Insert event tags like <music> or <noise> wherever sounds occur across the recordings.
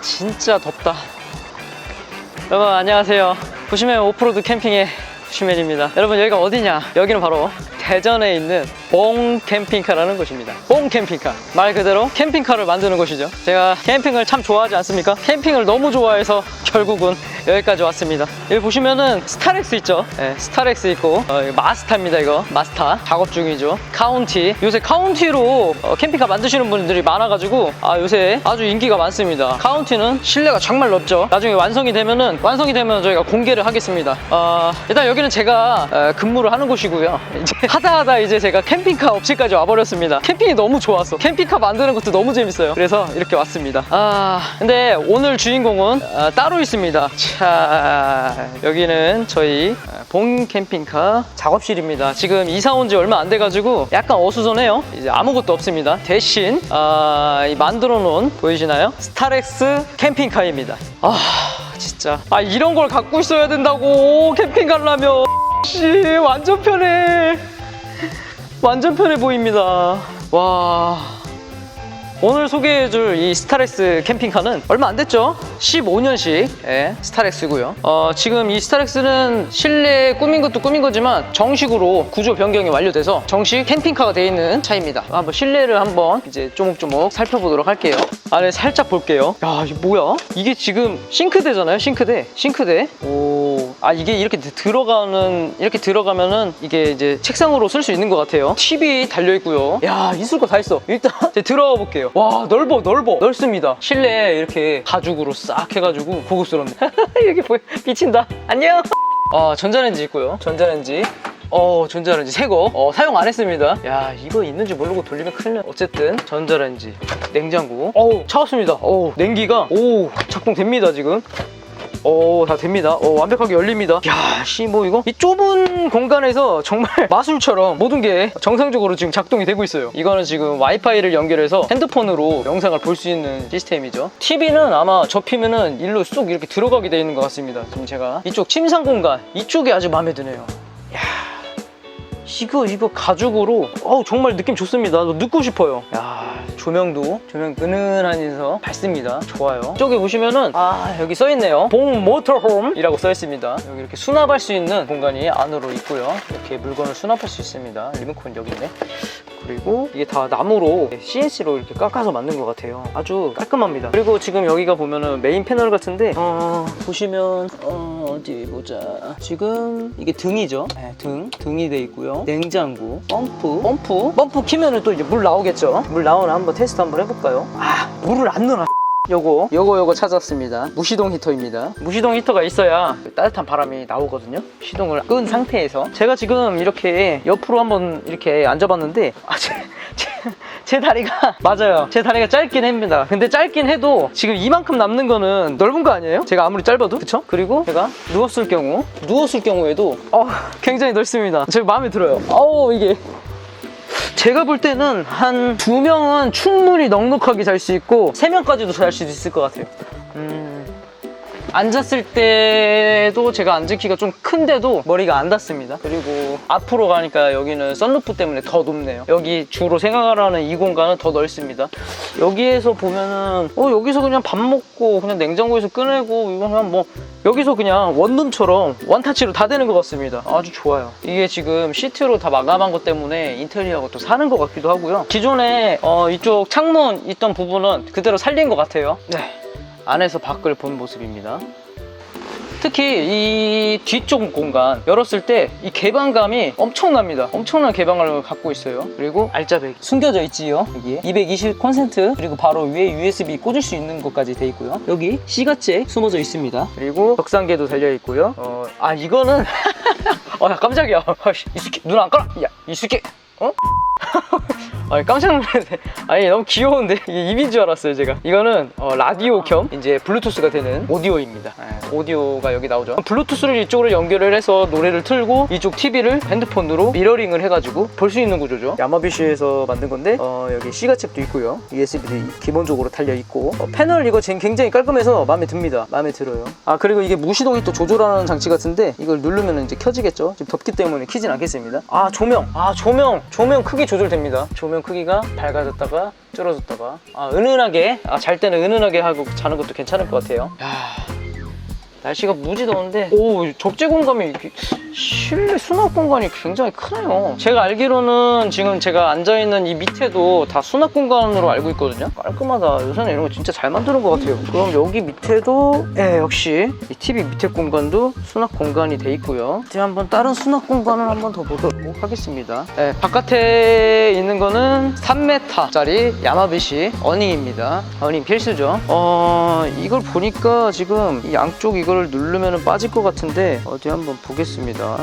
진짜 덥다. 여러분 안녕하세요. 부시맨 오프로드 캠핑의 부시맨입니다. 여러분 여기가 어디냐? 여기는 바로 대전에 있는 봉 캠핑카라는 곳입니다. 봉 캠핑카. 말 그대로 캠핑카를 만드는 곳이죠. 제가 캠핑을 참 좋아하지 않습니까? 캠핑을 너무 좋아해서 결국은 여기까지 왔습니다. 여기 보시면은 스타렉스 있죠? 네, 스타렉스 있고 어, 이거 마스타입니다 이거 마스타 작업 중이죠. 카운티 요새 카운티로 어, 캠핑카 만드시는 분들이 많아가지고 아 요새 아주 인기가 많습니다. 카운티는 실내가 정말 넓죠. 나중에 완성이 되면은 완성이 되면 저희가 공개를 하겠습니다. 어, 일단 여기는 제가 어, 근무를 하는 곳이고요. <laughs> 이제 하다 하다 이제 제가 캠핑카 업체까지 와버렸습니다. 캠핑이 너무 좋았어. 캠핑카 만드는 것도 너무 재밌어요. 그래서 이렇게 왔습니다. 아 근데 오늘 주인공은 어, 따로 있습니다. 자 여기는 저희 어, 봉 캠핑카 작업실입니다. 지금 이사 온 지 얼마 안 돼가지고 약간 어수선해요. 이제 아무것도 없습니다. 대신 아, 이 만들어 놓은 보이시나요? 스타렉스 캠핑카입니다. 아 진짜 아 이런 걸 갖고 있어야 된다고 캠핑 가려면 씨 완전 편해. 완전 편해 보입니다. 와. 오늘 소개해줄 이 스타렉스 캠핑카는 얼마 안 됐죠? 15년식 의 스타렉스고요. 어, 지금 이 스타렉스는 실내 꾸민 것도 꾸민 거지만 정식으로 구조 변경이 완료돼서 정식 캠핑카가 되어 있는 차입니다. 한번 실내를 한번 이제 조목조목 살펴보도록 할게요. 안에 살짝 볼게요. 야, 이게 뭐야? 이게 지금 싱크대잖아요, 싱크대. 싱크대. 오, 아 이게 이렇게 들어가는 이렇게 들어가면은 이게 이제 책상으로 쓸 수 있는 것 같아요. TV 달려 있고요. 야, 있을 거 다 있어. 일단 <laughs> 들어가 볼게요. 와, 넓어, 넓어, 넓습니다. 실내에 이렇게 가죽으로 싹 해가지고 고급스럽네. <laughs> 여기 보여, 비친다. 안녕. 아, 전자레인지 있고요. 전자레인지. 어, 전자레인지 새거 어, 사용 안 했습니다. 야, 이거 있는지 모르고 돌리면 큰일 나. 어쨌든 전자레인지, 냉장고. 어우, 차갑습니다. 어우, 냉기가 오, 작동됩니다, 지금. 오, 다 됩니다. 오, 완벽하게 열립니다. 야, 씨, 뭐 이거? 이 좁은 공간에서 정말 <laughs> 마술처럼 모든 게 정상적으로 지금 작동이 되고 있어요. 이거는 지금 와이파이를 연결해서 핸드폰으로 영상을 볼 수 있는 시스템이죠. TV는 아마 접히면은 일로 쏙 이렇게 들어가게 되어 있는 것 같습니다. 그럼 제가 이쪽 침상 공간, 이쪽이 아주 마음에 드네요. 야 이거 이거 가죽으로 어우 정말 느낌 좋습니다. 넣고 싶어요. 야 조명도 조명 은은하면서 밝습니다. 좋아요. 이쪽에 보시면은 아 여기 써 있네요. 봉 모터홈 이라고 써 있습니다. 여기 이렇게 수납할 수 있는 공간이 안으로 있고요. 이렇게 물건을 수납할 수 있습니다. 리모컨 여기 있네. 그리고 이게 다 나무로 CNC로 이렇게 깎아서 만든 것 같아요. 아주 깔끔합니다. 그리고 지금 여기가 보면은 메인 패널 같은데 어, 보시면 어, 어디 보자. 지금 이게 등이죠. 네, 등 등이 돼 있고요. 냉장고, 펌프, 펌프, 펌프 키면은 또 이제 물 나오겠죠. 물 나오나 한번 테스트 한번 해볼까요? 아 물을 안 넣어. 요거 요거 요거 찾았습니다 무시동 히터입니다 무시동 히터가 있어야 따뜻한 바람이 나오거든요 시동을 끈 상태에서 제가 지금 이렇게 옆으로 한번 이렇게 앉아봤는데 아, 제, 제, 제 다리가 <laughs> 맞아요. 제 다리가 짧긴 합니다. 근데 짧긴 해도 지금 이만큼 남는 거는 넓은 거 아니에요? 제가 아무리 짧아도? 그쵸? 그리고 제가 누웠을 경우 누웠을 경우에도 어, 굉장히 넓습니다. 제가 마음에 들어요. 어우 이게. 제가 볼 때는 한 두 명은 충분히 넉넉하게 잘 수 있고 세 명까지도 잘 수 있을 것 같아요. 음, 앉았을 때도 제가 앉은 키가 좀 큰데도 머리가 안 닿습니다. 그리고 앞으로 가니까 여기는 썬루프 때문에 더 높네요. 여기 주로 생활하는 이 공간은 더 넓습니다. 여기에서 보면은 어 여기서 그냥 밥 먹고 그냥 냉장고에서 꺼내고 이거 그냥 뭐 여기서 그냥 원룸처럼 원타치로 다 되는 것 같습니다. 아주 좋아요. 이게 지금 시트로 다 마감한 것 때문에 인테리어가 또 사는 것 같기도 하고요. 기존에 어, 이쪽 창문 있던 부분은 그대로 살린 것 같아요. 네. 안에서 밖을 본 모습입니다. 특히 이 뒤쪽 공간 열었을 때 이 개방감이 엄청납니다. 엄청난 개방감을 갖고 있어요. 그리고 알짜배기 숨겨져 있지요. 여기에 220 콘센트 그리고 바로 위에 USB 꽂을 수 있는 것까지 돼 있고요. 여기 C가잭 숨어져 있습니다. 그리고 벽상계도 달려 있고요. 어, 아 이거는 <laughs> 어, 야, 깜짝이야. 아이씨, 이수키 눈안 깔아. 야 이수키 어? <laughs> 아니 깜짝 놀랐네. 아니 너무 귀여운데? 이게 입인 줄 알았어요 제가. 이거는 어, 라디오 겸 이제 블루투스가 되는 오디오입니다. 네, 오디오가 여기 나오죠. 블루투스를 이쪽으로 연결을 해서 노래를 틀고 이쪽 TV를 핸드폰으로 미러링을 해가지고 볼 수 있는 구조죠. 야마비쉬에서 만든 건데 어, 여기 C가책도 있고요. USB도 기본적으로 달려 있고 어, 패널 이거 진- 굉장히 깔끔해서 마음에 듭니다. 마음에 들어요. 아 그리고 이게 무시동이 또 조절하는 장치 같은데 이걸 누르면 이제 켜지겠죠? 지금 덥기 때문에 켜진 않겠습니다. 아 조명. 아 조명 조명 크기 조절됩니다. 조명 크기가 밝아졌다가 줄어졌다가. 아 은은하게 아, 잘 때는 은은하게 하고 자는 것도 괜찮을 것 같아요. 야 날씨가 무지 더운데. 오 적재 공간이 실내 수납 공간이 굉장히 크네요. 제가 알기로는 지금 제가 앉아있는 이 밑에도 다 수납 공간으로 알고 있거든요. 깔끔하다. 요새는 이런 거 진짜 잘 만드는 것 같아요. 그럼 여기 밑에도 예 역시 이 TV 밑에 공간도 수납 공간이 돼 있고요. 이제 한번 다른 수납 공간을 한번 더 보도록 하겠습니다. 예, 바깥에 있는 거는 3m짜리 야마비시 어닝입니다. 어닝 필수죠. 어 이걸 보니까 지금 이 양쪽 이 거를 누르면 빠질 것 같은데 어디 한번 보겠습니다.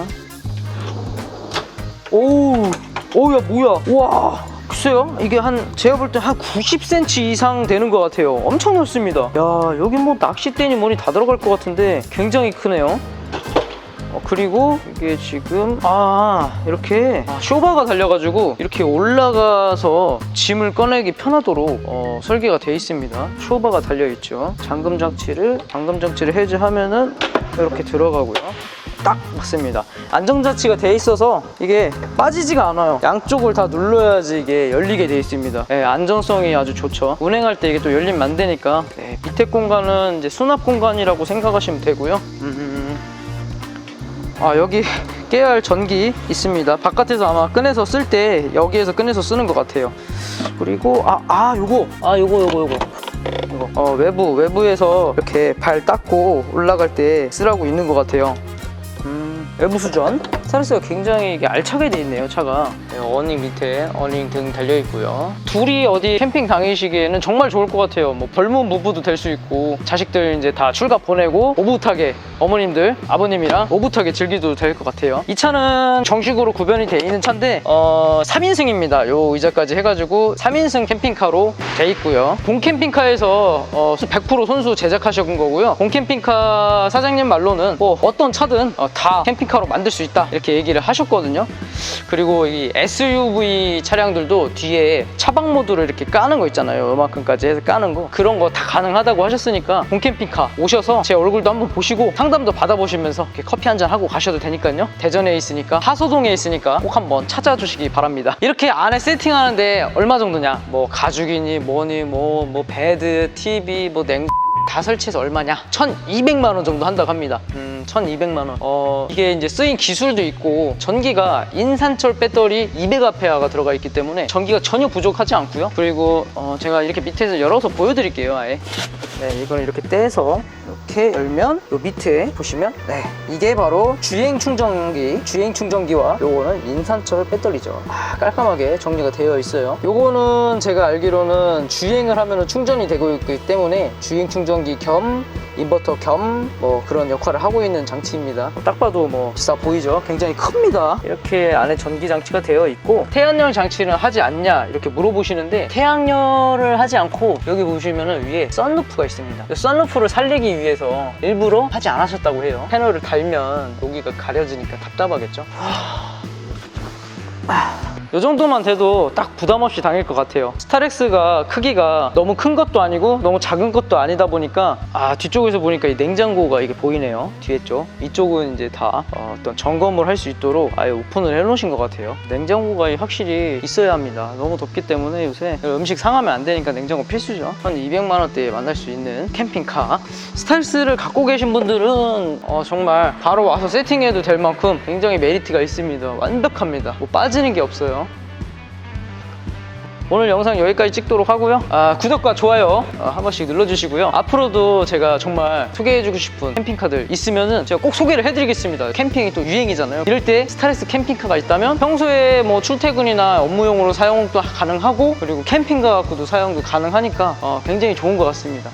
오우 오야 뭐야? 우와 글쎄요. 이게 한 제가 볼 때 한 90cm 이상 되는 것 같아요. 엄청 넓습니다. 야 여기 뭐 낚싯대니 뭐니 다 들어갈 것 같은데 굉장히 크네요. 어, 그리고 이게 지금 아 이렇게 아, 쇼바가 달려가지고 이렇게 올라가서 짐을 꺼내기 편하도록 어, 설계가 되어 있습니다. 쇼바가 달려 있죠. 잠금 장치를 잠금 장치를 해제하면은 이렇게 들어가고요. 딱 맞습니다. 안정자치가 돼 있어서 이게 빠지지가 않아요. 양쪽을 다 눌러야지 이게 열리게 돼 있습니다. 네, 안정성이 아주 좋죠. 운행할 때 이게 또 열리면 안 되니까. 네, 밑에 공간은 이제 수납 공간이라고 생각하시면 되고요. 음, 아 여기 할 전기 있습니다. 바깥에서 아마 꺼내서 쓸 때 여기에서 꺼내서 쓰는 것 같아요. 그리고 아, 아 요거. 아 요거 요거 요거. 이거. 어, 외부 외부에서 이렇게 발 닦고 올라갈 때 쓰라고 있는 것 같아요. 음, 외부 수전? 스타렉스가 굉장히 이게 알차게 돼 있네요 차가. 네, 어닝 밑에 어닝 등 달려 있고요. 둘이 어디 캠핑 다니시기에는 정말 좋을 것 같아요. 뭐 벌문 부부도 될 수 있고 자식들 이제 다 출가 보내고 오붓하게 어머님들 아버님이랑 오붓하게 즐기도 될 것 같아요. 이 차는 정식으로 구변이 돼 있는 차인데 어, 3인승입니다. 요 의자까지 해가지고 3인승 캠핑카로 돼 있고요. 본 캠핑카에서 어, 100% 손수 제작하신 거고요. 본 캠핑카 사장님 말로는 뭐 어떤 차든 어, 다 캠핑카로 만들 수 있다. 이렇게 얘기를 하셨거든요. 그리고 이 SUV 차량들도 뒤에 차박 모드를 이렇게 까는 거 있잖아요. 요만큼까지 해서 까는 거. 그런 거 다 가능하다고 하셨으니까 본 캠핑카 오셔서 제 얼굴도 한번 보시고 상담도 받아보시면서 커피 한 잔 하고 가셔도 되니까요. 대전에 있으니까 하소동에 있으니까 꼭 한번 찾아주시기 바랍니다. 이렇게 안에 세팅하는데 얼마 정도냐? 뭐 가죽이니 뭐니 뭐뭐 베드 TV 뭐 냉 다 설치해서 얼마냐? 1,200만 원 정도 한다고 합니다. 음, 1,200만 원. 어, 이게 이제 쓰인 기술도 있고 전기가 인산철 배터리 200아페아가 들어가 있기 때문에 전기가 전혀 부족하지 않고요. 그리고 어, 제가 이렇게 밑에서 열어서 보여드릴게요, 아예. 네, 이걸 이렇게 떼서 이렇게 열면 요 밑에 보시면 네, 이게 바로 주행 충전기, 주행 충전기와 요거는 인산철 배터리죠. 아, 깔끔하게 정리가 되어 있어요. 요거는 제가 알기로는 주행을 하면 충전이 되고 있기 때문에 주행 충전기 겸 인버터 겸 뭐 그런 역할을 하고 있는 장치입니다. 딱 봐도 뭐 비싸 보이죠? 굉장히 큽니다. 이렇게 안에 전기 장치가 되어 있고 태양열 장치는 하지 않냐 이렇게 물어보시는데 태양열을 하지 않고 여기 보시면은 위에 썬루프가 있습니다. 이 썬루프를 살리기 위해서 일부러 하지 않으셨다고 해요. 패널을 달면 여기가 가려지니까 답답하겠죠? 이 정도만 돼도 딱 부담 없이 다닐 것 같아요. 스타렉스가 크기가 너무 큰 것도 아니고 너무 작은 것도 아니다 보니까 아 뒤쪽에서 보니까 이 냉장고가 이게 보이네요. 뒤에 쪽 이쪽은 이제 다 어, 떤 점검을 할 수 있도록 아예 오픈을 해놓으신 것 같아요. 냉장고가 확실히 있어야 합니다. 너무 덥기 때문에 요새 음식 상하면 안 되니까 냉장고 필수죠. 한 200만 원대에 만날 수 있는 캠핑카. 스타렉스를 갖고 계신 분들은 어, 정말 바로 와서 세팅해도 될 만큼 굉장히 메리트가 있습니다. 완벽합니다. 뭐 빠지는 게 없어요. 오늘 영상 여기까지 찍도록 하고요. 아, 구독과 좋아요 어, 한 번씩 눌러주시고요. 앞으로도 제가 정말 소개해주고 싶은 캠핑카들 있으면은 제가 꼭 소개를 해드리겠습니다. 캠핑이 또 유행이잖아요. 이럴 때 스타렉스 캠핑카가 있다면 평소에 뭐 출퇴근이나 업무용으로 사용도 가능하고 그리고 캠핑카 갖고도 사용도 가능하니까 어, 굉장히 좋은 것 같습니다.